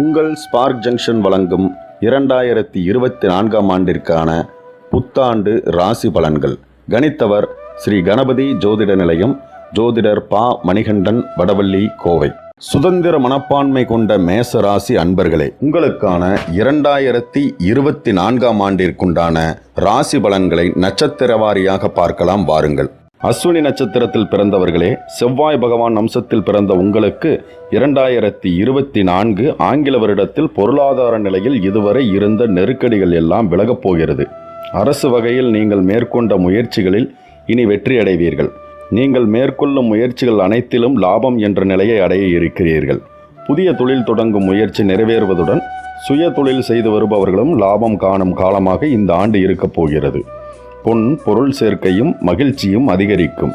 உங்கள் spark junction வழங்கும் இரண்டாயிரத்தி இருபத்தி நான்காம் ஆண்டிற்கான புத்தாண்டு ராசி பலன்கள். கணித்தவர் ஸ்ரீ கணபதி ஜோதிட நிலையம் ஜோதிடர் பா. மணிகண்டன் வடவள்ளி கோவை. சுதந்திர மனப்பான்மை கொண்ட மேச ராசி அன்பர்களே உங்களுக்கான இரண்டாயிரத்தி இருபத்தி நான்காம் ஆண்டிற்குண்டான ராசி பலன்களை நட்சத்திர வாரியாக பார்க்கலாம் வாருங்கள். அஸ்வினி நட்சத்திரத்தில் பிறந்தவர்களே செவ்வாய் பகவான் அம்சத்தில் பிறந்த உங்களுக்கு இரண்டாயிரத்தி இருபத்தி நான்கு ஆங்கில வருடத்தில் பொருளாதார நிலையில் இதுவரை இருந்த நெருக்கடிகள் எல்லாம் விலகப் போகிறது. அரசு வகையில் நீங்கள் மேற்கொண்ட முயற்சிகளில் இனி வெற்றியடைவீர்கள் நீங்கள் மேற்கொள்ளும் முயற்சிகள் அனைத்திலும் லாபம் என்ற நிலையை அடைய இருக்கிறீர்கள். புதிய தொழில் தொடங்கும் முயற்சி நிறைவேறுவதுடன் சுய தொழில் செய்து வருபவர்களும் லாபம் காணும் காலமாக இந்த ஆண்டு இருக்கப் போகிறது. பொன் பொருள் சேர்க்கையும் மகிழ்ச்சியும் அதிகரிக்கும்.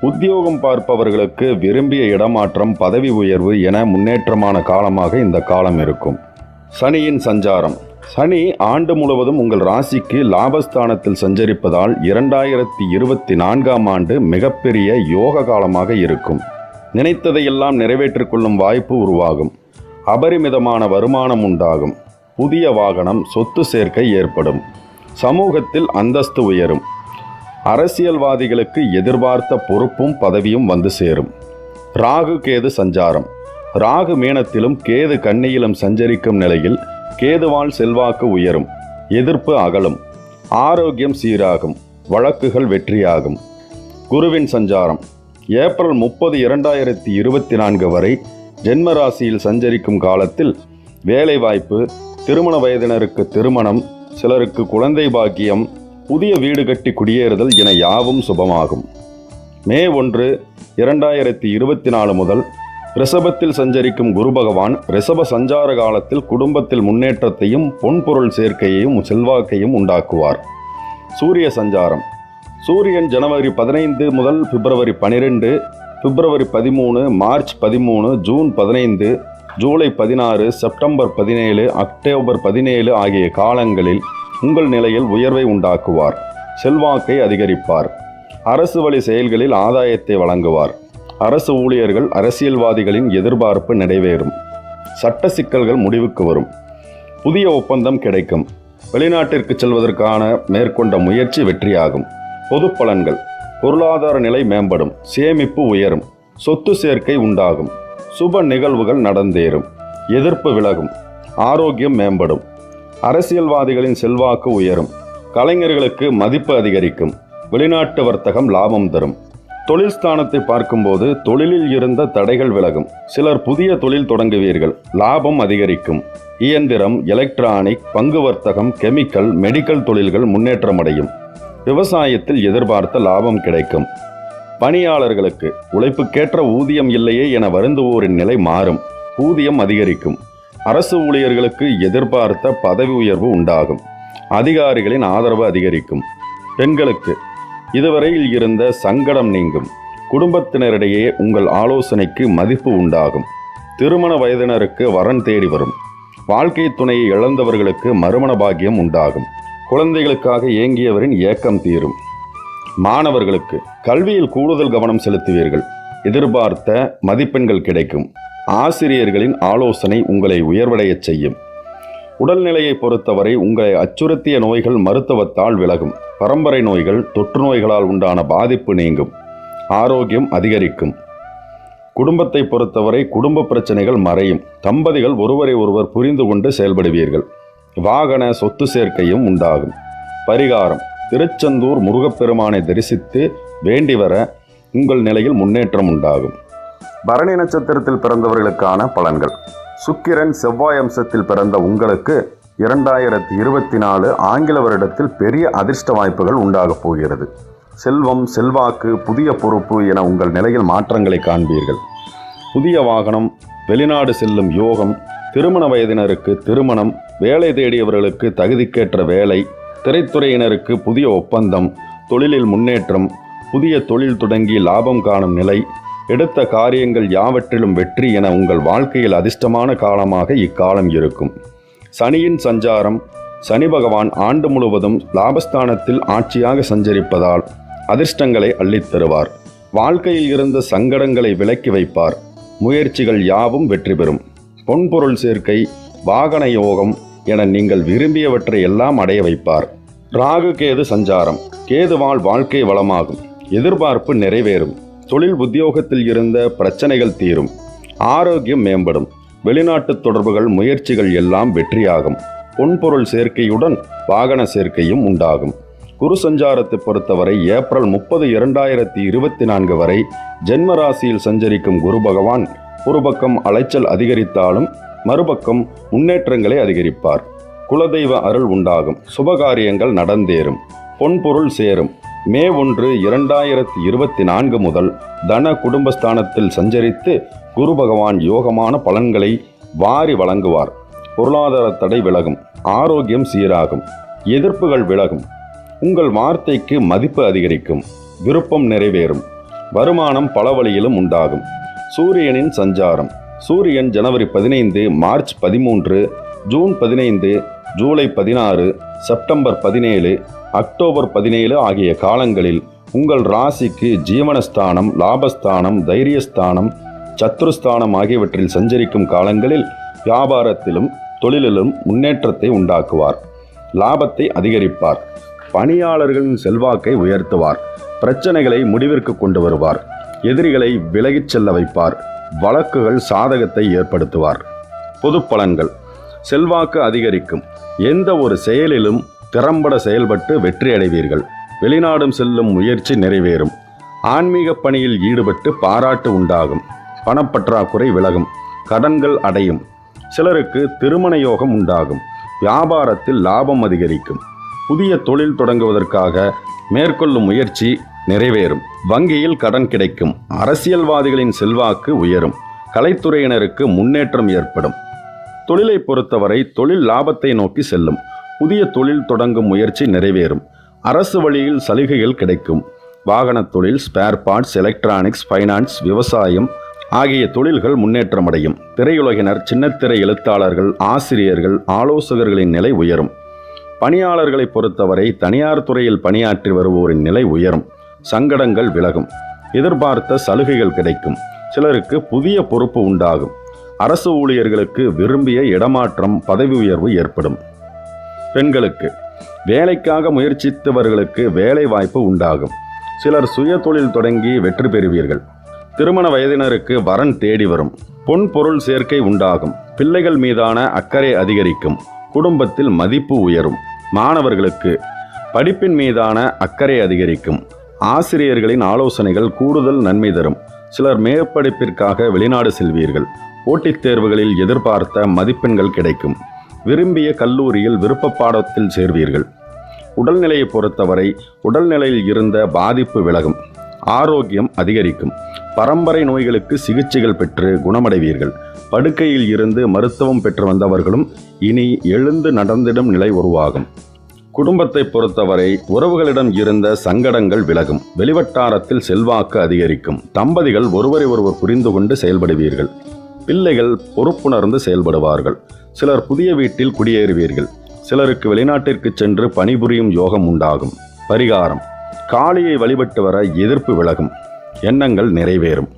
உத்தியோகம் பார்ப்பவர்களுக்கு விரும்பிய இடமாற்றம் பதவி உயர்வு என முன்னேற்றமான காலமாக இந்த காலம் இருக்கும். சனியின் சஞ்சாரம். சனி ஆண்டு முழுவதும் உங்கள் ராசிக்கு லாபஸ்தானத்தில் சஞ்சரிப்பதால் இரண்டாயிரத்தி இருபத்தி நான்காம் ஆண்டு மிகப்பெரிய யோக காலமாக இருக்கும். நினைத்ததையெல்லாம் நிறைவேற்றிக் கொள்ளும் வாய்ப்பு உருவாகும். அபரிமிதமான வருமானம் உண்டாகும். புதிய வாகனம் சொத்து சேர்க்கை ஏற்படும். சமூகத்தில் அந்தஸ்து உயரும். அரசியல்வாதிகளுக்கு எதிர்பார்த்த பொறுப்பும் பதவியும் வந்து சேரும். ராகு கேது சஞ்சாரம். ராகு மீனத்திலும் கேது கண்ணியிலும் சஞ்சரிக்கும் நிலையில் கேதுவால் செல்வாக்கு உயரும். எதிர்ப்பு அகலும். ஆரோக்கியம் சீராகும். வழக்குகள் வெற்றியாகும். குருவின் சஞ்சாரம். ஏப்ரல் முப்பது இரண்டாயிரத்தி இருபத்தி நான்கு வரை ஜென்ம ராசியில் சஞ்சரிக்கும் காலத்தில் வேலைவாய்ப்பு திருமண வயதினருக்கு திருமணம் சிலருக்கு குழந்தை பாக்கியம் புதிய வீடு கட்டி குடியேறுதல் என யாவும் சுபமாகும். மே ஒன்று இரண்டாயிரத்தி இருபத்தி நாலு முதல் ரிஷபத்தில் சஞ்சரிக்கும் குரு பகவான் ரிஷப சஞ்சார காலத்தில் குடும்பத்தில் முன்னேற்றத்தையும் பொன்பொருள் சேர்க்கையையும் செல்வாக்கையும் உண்டாக்குவார். சூரிய சஞ்சாரம். சூரியன் ஜனவரி பதினைந்து முதல் பிப்ரவரி பனிரெண்டு பிப்ரவரி பதிமூணு மார்ச் பதிமூணு ஜூன் பதினைந்து ஜூலை பதினாறு செப்டம்பர் பதினேழு அக்டோபர் பதினேழு ஆகிய காலங்களில் உங்கள் நிலையில் உயர்வை உண்டாக்குவார். செல்வாக்கை அதிகரிப்பார். அரசு வழி செயல்களில் ஆதாயத்தை வழங்குவார். அரசு ஊழியர்கள் அரசியல்வாதிகளின் எதிர்பார்ப்பு நிறைவேறும். சட்ட சிக்கல்கள் முடிவுக்கு வரும். புதிய ஒப்பந்தம் கிடைக்கும். வெளிநாட்டிற்கு செல்வதற்கான மேற்கொண்ட முயற்சி வெற்றியாகும். பொது பலன்கள். பொருளாதார நிலை மேம்படும். சேமிப்பு உயரும். சொத்து சேர்க்கை உண்டாகும். சுப நிகழ்வுகள் நடந்தேறும். எதிர்ப்பு விலகும். ஆரோக்கியம் மேம்படும். அரசியல்வாதிகளின் செல்வாக்கு உயரும். கலைஞர்களுக்கு மதிப்பு அதிகரிக்கும். வெளிநாட்டு வர்த்தகம் லாபம் தரும். தொழில் ஸ்தானத்தை பார்க்கும்போது தொழிலில் இருந்த தடைகள் விலகும். சிலர் புதிய தொழில் தொடங்குவீர்கள். லாபம் அதிகரிக்கும். இயந்திரம் எலக்ட்ரானிக் பங்கு வர்த்தகம் கெமிக்கல் மெடிக்கல் தொழில்கள் முன்னேற்றமடையும். விவசாயத்தில் எதிர்பார்த்த லாபம் கிடைக்கும். பணியாளர்களுக்கு உழைப்புக்கேற்ற ஊதியம் இல்லையே என வருந்துவோரின் நிலை மாறும். ஊதியம் அதிகரிக்கும். அரசு ஊழியர்களுக்கு எதிர்பார்த்த பதவி உயர்வு உண்டாகும். அதிகாரிகளின் ஆதரவு அதிகரிக்கும். பெண்களுக்கு இதுவரையில் இருந்த சங்கடம் நீங்கும். குடும்பத்தினரிடையே உங்கள் ஆலோசனைக்கு மதிப்பு உண்டாகும். திருமண வயதினருக்கு வரன் தேடி வரும். வாழ்க்கை துணையை இழந்தவர்களுக்கு மறுமண பாக்கியம் உண்டாகும். குழந்தைகளுக்காக ஏங்கியவரின் ஏக்கம் தீரும். மாணவர்களுக்கு கல்வியில் கூடுதல் கவனம் செலுத்துவீர்கள். எதிர்பார்த்த மதிப்பெண்கள் கிடைக்கும். ஆசிரியர்களின் ஆலோசனை உங்களை உயர்வடையச் செய்யும். உடல்நிலையை பொறுத்தவரை உங்களை அச்சுறுத்திய நோய்கள் மருத்துவத்தால் விலகும். பரம்பரை நோய்கள் தொற்று நோய்களால் உண்டான பாதிப்பு நீங்கும். ஆரோக்கியம் அதிகரிக்கும். குடும்பத்தை பொறுத்தவரை குடும்ப பிரச்சனைகள் மறையும். தம்பதிகள் ஒருவரை ஒருவர் புரிந்து கொண்டு செயல்படுவீர்கள். வாகன சொத்து சேர்க்கையும் உண்டாகும். பரிகாரம். திருச்செந்தூர் முருகப்பெருமானை தரிசித்து வேண்டி வர உங்கள் நிலையில் முன்னேற்றம் உண்டாகும். பரணி நட்சத்திரத்தில் பிறந்தவர்களுக்கான பலன்கள். சுக்கிரன் செவ்வாய் அம்சத்தில் பிறந்த உங்களுக்கு இரண்டாயிரத்தி இருபத்தி நாலு ஆங்கில வருடத்தில் பெரிய அதிர்ஷ்ட வாய்ப்புகள் உண்டாகப் போகிறது. செல்வம் செல்வாக்கு புதிய பொறுப்பு என உங்கள் நிலையில் மாற்றங்களை காண்பீர்கள். புதிய வாகனம் வெளிநாடு செல்லும் யோகம் திருமண வயதினருக்கு திருமணம் வேலை தேடியவர்களுக்கு தகுதிக்கேற்ற வேலை திரைத்துறையினருக்கு புதிய ஒப்பந்தம் தொழிலில் முன்னேற்றம் புதிய தொழில் தொடங்கி லாபம் காணும் நிலை எடுத்த காரியங்கள் யாவற்றிலும் வெற்றி என உங்கள் வாழ்க்கையில் அதிர்ஷ்டமான காலமாக இக்காலம் இருக்கும். சனியின் சஞ்சாரம் சனி பகவான் ஆண்டு முழுவதும் லாபஸ்தானத்தில் ஆட்சியாக சஞ்சரிப்பதால் அதிர்ஷ்டங்களை அள்ளித் தருவார். வாழ்க்கையில் இருந்த சங்கடங்களை விலக்கி வைப்பார். முயற்சிகள் யாவும் வெற்றி பெறும். பொன்பொருள் சேர்க்கை வாகன யோகம் என நீங்கள் விரும்பியவற்றை எல்லாம் அடைய வைப்பார். ராகு கேது சஞ்சாரம். கேதுவால் வாழ்க்கை வளமாகும். எதிர்பார்ப்பு நிறைவேறும். தொழில் உத்தியோகத்தில் இருந்த பிரச்சனைகள் தீரும். ஆரோக்கியம் மேம்படும். வெளிநாட்டு தொடர்புகள் முயற்சிகள் எல்லாம் வெற்றியாகும். பொன்பொருள் சேர்க்கையுடன் வாகன சேர்க்கையும் உண்டாகும். குரு சஞ்சாரத்தை பொறுத்தவரை ஏப்ரல் முப்பது இரண்டாயிரத்தி இருபத்தி நான்கு வரை ஜென்ம ராசியில் சஞ்சரிக்கும் குரு பகவான் ஒரு பக்கம் அலைச்சல் அதிகரித்தாலும் மறுபக்கம் முன்னேற்றங்களை அதிகரிப்பார். குலதெய்வ அருள் உண்டாகும். சுபகாரியங்கள் நடந்தேறும். பொன்பொருள் சேரும். மே ஒன்று இரண்டாயிரத்தி இருபத்தி நான்கு முதல் தன குடும்பஸ்தானத்தில் சஞ்சரித்து குரு பகவான் யோகமான பலன்களை வாரி வழங்குவார். பொருளாதார தடை விலகும். ஆரோக்கியம் சீராகும். எதிர்ப்புகள் விலகும். உங்கள் வார்த்தைக்கு மதிப்பு அதிகரிக்கும். விருப்பம் நிறைவேறும். வருமானம் பல வழியிலும் உண்டாகும். சூரியனின் சஞ்சாரம். சூரியன் ஜனவரி பதினைந்து மார்ச் பதிமூன்று ஜூன் பதினைந்து ஜூலை பதினாறு செப்டம்பர் பதினேழு அக்டோபர் பதினேழு ஆகிய காலங்களில் உங்கள் ராசிக்கு ஜீவனஸ்தானம் லாபஸ்தானம் தைரியஸ்தானம் சத்ருஸ்தானம் ஆகியவற்றில் சஞ்சரிக்கும் காலங்களில் வியாபாரத்திலும் தொழிலிலும் முன்னேற்றத்தை உண்டாக்குவார். லாபத்தை அதிகரிப்பார். பணியாளர்களின் செல்வாக்கை உயர்த்துவார். பிரச்சனைகளை முடிவிற்கு கொண்டு வருவார். எதிரிகளை விலகிச் செல்ல வைப்பார். வழக்குகள் சாதகத்தை ஏற்படுத்துவார். பொது பலன்கள் செல்வாக்கு அதிகரிக்கும். எந்த ஒரு செயலிலும் திறம்பட செயல்பட்டு வெற்றி அடைவீர்கள் வெளிநாடும் செல்லும் முயற்சி நிறைவேறும். ஆன்மீக பணியில் ஈடுபட்டு பாராட்டு உண்டாகும். பணப்பற்றாக்குறை விலகும். கடன்கள் அடையும். சிலருக்கு திருமண யோகம் உண்டாகும். வியாபாரத்தில் லாபம் அதிகரிக்கும். புதிய தொழில் தொடங்குவதற்காக மேற்கொள்ளும் முயற்சி நிறைவேறும். வங்கியில் கடன் கிடைக்கும். அரசியல்வாதிகளின் செல்வாக்கு உயரும். கலைத்துறையினருக்கு முன்னேற்றம் ஏற்படும். தொழிலை பொறுத்தவரை தொழில் லாபத்தை நோக்கி செல்லும். புதிய தொழில் தொடங்கும் முயற்சி நிறைவேறும். அரசு வழியில் சலுகைகள் கிடைக்கும். வாகனத் தொழில் ஸ்பேர் பார்ட்ஸ் எலக்ட்ரானிக்ஸ் ஃபைனான்ஸ் விவசாயம் ஆகிய தொழில்கள் முன்னேற்றமடையும் திரையுலகினர் சின்னத்திரை எழுத்தாளர்கள் ஆசிரியர்கள் ஆலோசகர்களின் நிலை உயரும். பணியாளர்களை பொறுத்தவரை தனியார் துறையில் பணியாற்றி வருவோரின் நிலை உயரும். சங்கடங்கள் விலகும். எதிர்பார்த்த சலுகைகள் கிடைக்கும். சிலருக்கு புதிய பொறுப்பு உண்டாகும். அரசு ஊழியர்களுக்கு விரும்பிய இடமாற்றம் பதவி உயர்வு ஏற்படும். பெண்களுக்கு வேலைக்காக முயற்சித்தவர்களுக்கு வேலை வாய்ப்பு உண்டாகும். சிலர் சுய தொழில் தொடங்கி வெற்றி பெறுவீர்கள். திருமண வயதினருக்கு வரன் தேடி வரும். பொன் பொருள் சேர்க்கை உண்டாகும். பிள்ளைகள் மீதான அக்கறை அதிகரிக்கும். குடும்பத்தில் மதிப்பு உயரும். மாணவர்களுக்கு படிப்பின் மீதான அக்கறை அதிகரிக்கும். ஆசிரியர்களின் ஆலோசனைகள் கூடுதல் நன்மை தரும். சிலர் மேற்படிப்பிற்காக வெளிநாடு செல்வீர்கள். போட்டித் தேர்வுகளில் எதிர்பார்த்த மதிப்பெண்கள் கிடைக்கும். விரும்பிய கல்லூரியில் விருப்ப பாடத்தில் சேர்வீர்கள். உடல்நிலையை பொறுத்தவரை உடல்நிலையில் இருந்த பாதிப்பு விலகும். ஆரோக்கியம் அதிகரிக்கும். பரம்பரை நோய்களுக்கு சிகிச்சைகள் பெற்று குணமடைவீர்கள். படுக்கையில் இருந்து மருத்துவம் பெற்று வந்தவர்களும் இனி எழுந்து நடந்திடும் நிலை உருவாகும். குடும்பத்தை பொறுத்தவரை உறவுகளிடம் இருந்த சங்கடங்கள் விலகும். வெளிவட்டாரத்தில் செல்வாக்கு அதிகரிக்கும். தம்பதிகள் ஒருவரை ஒருவர் புரிந்து கொண்டு செயல்படுவீர்கள். பிள்ளைகள் பொறுப்புணர்ந்து செயல்படுவார்கள். சிலர் புதிய வீட்டில் குடியேறுவீர்கள். சிலருக்கு வெளிநாட்டிற்கு சென்று பணிபுரியும் யோகம் உண்டாகும். பரிகாரம். காளியை வழிபட்டு வர எதிர்ப்பு விலகும். எண்ணங்கள் நிறைவேறும்.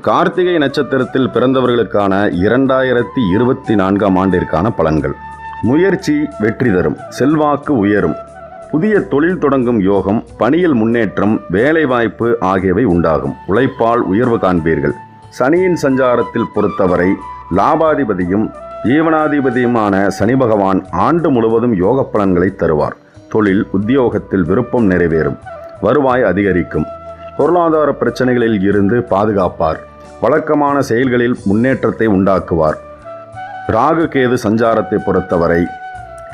கார்த்திகை நட்சத்திரத்தில் பிறந்தவர்களுக்கான இரண்டாயிரத்தி இருபத்தி நான்காம் ஆண்டிற்கான பலன்கள். முயற்சி வெற்றி தரும் செல்வாக்கு உயரும். புதிய தொழில் தொடங்கும் யோகம் பணியில் முன்னேற்றம் வேலைவாய்ப்பு ஆகியவை உண்டாகும். உழைப்பால் உயர்வு காண்பீர்கள். சனியின் சஞ்சாரத்தில் பொறுத்தவரை லாபாதிபதியும் ஜீவனாதிபதியுமான சனி பகவான் ஆண்டு முழுவதும் யோக பலன்களை தருவார். தொழில் உத்தியோகத்தில் விருப்பம் நிறைவேறும். வருவாய் அதிகரிக்கும். பொருளாதார பிரச்சனைகளில் இருந்து பாதுகாப்பார். வழக்கமான செயல்களில் முன்னேற்றத்தை உண்டாக்குவார். ராகு கேது சஞ்சாரத்தை பொறுத்தவரை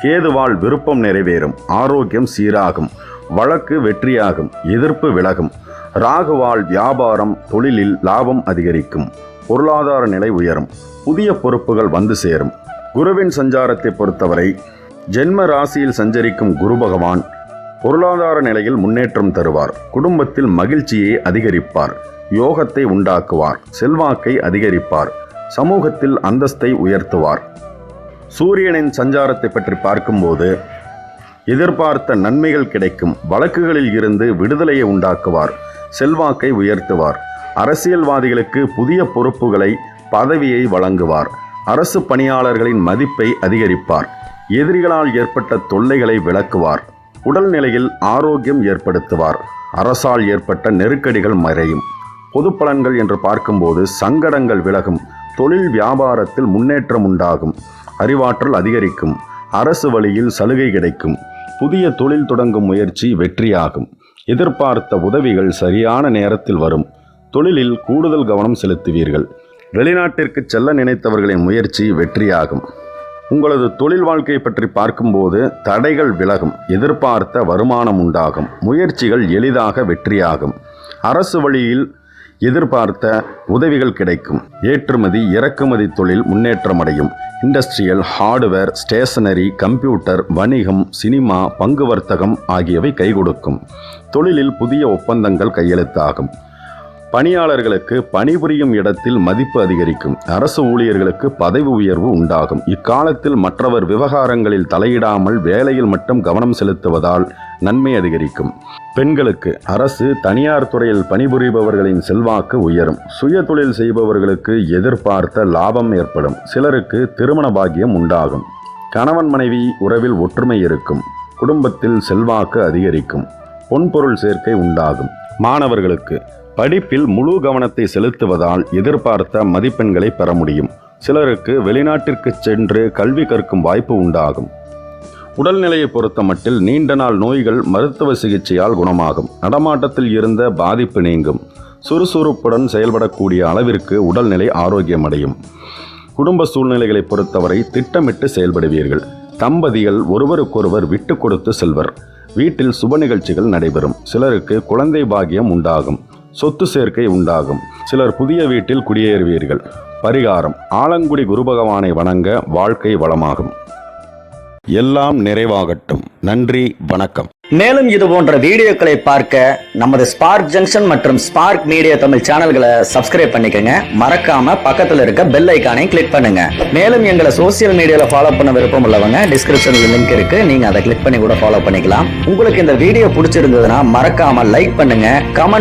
கேதுவால் விருப்பம் நிறைவேறும் ஆரோக்கியம் சீராகும் வழக்கு வெற்றியாகும் எதிர்ப்பு விலகும். ராகுவால் வியாபாரம் தொழிலில் லாபம் அதிகரிக்கும் பொருளாதார நிலை உயரும் புதிய பொறுப்புகள் வந்து சேரும். குருவின் சஞ்சாரத்தை பொறுத்தவரை ஜென்ம ராசியில் சஞ்சரிக்கும் குரு பகவான் பொருளாதார நிலையில் முன்னேற்றம் தருவார் குடும்பத்தில் மகிழ்ச்சியை அதிகரிப்பார் யோகத்தை உண்டாக்குவார் செல்வாக்கை அதிகரிப்பார் சமூகத்தில் அந்தஸ்தை உயர்த்துவார். சூரியனின் சஞ்சாரத்தை பற்றி பார்க்கும்போது எதிர்பார்த்த நன்மைகள் கிடைக்கும். வழக்குகளில் இருந்து விடுதலையை உண்டாக்குவார். செல்வாக்கை உயர்த்துவார். அரசியல்வாதிகளுக்கு புதிய பொறுப்புகளை பதவியை வழங்குவார். அரசு பணியாளர்களின் மதிப்பை அதிகரிப்பார். எதிரிகளால் ஏற்பட்ட தொல்லைகளை விளக்குவார். உடல்நிலையில் ஆரோக்கியம் ஏற்படுத்துவார். அரசால் ஏற்பட்ட நெருக்கடிகள் மறையும். பொது பலன்கள் என்று பார்க்கும்போது சங்கடங்கள் விலகும். தொழில் வியாபாரத்தில் முன்னேற்றம் உண்டாகும் அறிவாற்றல் அதிகரிக்கும் அரசு வழியில் சலுகை கிடைக்கும் புதிய தொழில் தொடங்கும் முயற்சி வெற்றியாகும். எதிர்பார்த்த உதவிகள் சரியான நேரத்தில் வரும். தொழிலில் கூடுதல் கவனம் செலுத்துவீர்கள். வெளிநாட்டிற்கு செல்ல நினைத்தவர்களின் முயற்சி வெற்றியாகும். உங்களது தொழில் வாழ்க்கை பற்றி பார்க்கும்போது தடைகள் விலகும் எதிர்பார்த்த வருமானம் உண்டாகும் முயற்சிகள் எளிதாக வெற்றியாகும். அரசு வழியில் எதிர்பார்த்த உதவிகள் கிடைக்கும். ஏற்றுமதி இறக்குமதி தொழில் முன்னேற்றமடையும். இண்டஸ்ட்ரியல் ஹார்ட்வேர் ஸ்டேஷனரி கம்ப்யூட்டர் வணிகம் சினிமா பங்கு வர்த்தகம் ஆகியவை கை கொடுக்கும் தொழிலில் புதிய ஒப்பந்தங்கள் கையெழுத்தாகும். பணியாளர்களுக்கு பணிபுரியும் இடத்தில் மதிப்பு அதிகரிக்கும். அரசு ஊழியர்களுக்கு பதவி உயர்வு உண்டாகும். இக்காலத்தில் மற்றவர் விவகாரங்களில் தலையிடாமல் வேலையில் மட்டும் கவனம் செலுத்துவதால் நன்மை அதிகரிக்கும். பெண்களுக்கு அரசு தனியார் துறையில் பணிபுரிபவர்களின் செல்வாக்கு உயரும். சுய தொழில் செய்பவர்களுக்கு எதிர்பார்த்த லாபம் ஏற்படும். சிலருக்கு திருமண பாக்கியம் உண்டாகும். கணவன் மனைவி உறவில் ஒற்றுமை இருக்கும். குடும்பத்தில் செல்வாக்கு அதிகரிக்கும். பொன்பொருள் சேர்க்கை உண்டாகும். மாணவர்களுக்கு படிப்பில் முழு கவனத்தை செலுத்துவதால் எதிர்பார்த்த மதிப்பெண்களை பெற முடியும். சிலருக்கு வெளிநாட்டிற்கு சென்று கல்வி கற்கும் வாய்ப்பு உண்டாகும். உடல்நிலையை பொறுத்த மட்டில் நீண்ட நாள் நோய்கள் மருத்துவ சிகிச்சையால் குணமாகும். நடமாட்டத்தில் இருந்த பாதிப்பு நீங்கும். சுறுசுறுப்புடன் செயல்படக்கூடிய அளவிற்கு உடல்நிலை ஆரோக்கியமடையும். குடும்ப சூழ்நிலைகளை பொறுத்தவரை திட்டமிட்டு செயல்படுவீர்கள். தம்பதிகள் ஒருவருக்கொருவர் விட்டு கொடுத்து செல்வர். வீட்டில் சுப நிகழ்ச்சிகள் நடைபெறும். சிலருக்கு குழந்தை பாகியம் உண்டாகும். சொத்து சேர்க்கை உண்டாகும். சிலர் புதிய வீட்டில் குடியேறுவீர்கள். பரிகாரம் ஆலங்குடி குரு பகவானை வணங்க வாழ்க்கை வளமாகும். எல்லாம் நிறைவாகட்டும். நன்றி வணக்கம். மேலும் இது போன்ற வீடியோக்களை பார்க்க நமது ஸ்பார்க் ஜங்ஷன் மற்றும் ஸ்பார்க் மீடியா தமிழ் சேனல்களை சப்ஸ்கிரைப் பண்ணிக்கங்க. மறக்காம பக்கத்துல இருக்க பெல் ஐகானை கிளிக் பண்ணுங்க. மேலும் எங்களை சோசியல் மீடியால ஃபாலோ பண்ண விருப்பம் உள்ளவங்க டிஸ்கிரிப்ஷன்ல லிங்க் இருக்கு. நீங்க அதை கிளிக் பண்ணி கூட ஃபாலோ பண்ணிக்கலாம். உங்களுக்கு இந்த வீடியோ பிடிச்சிருந்ததுன்னா மறக்காம லைக் பண்ணுங்க கமெண்ட்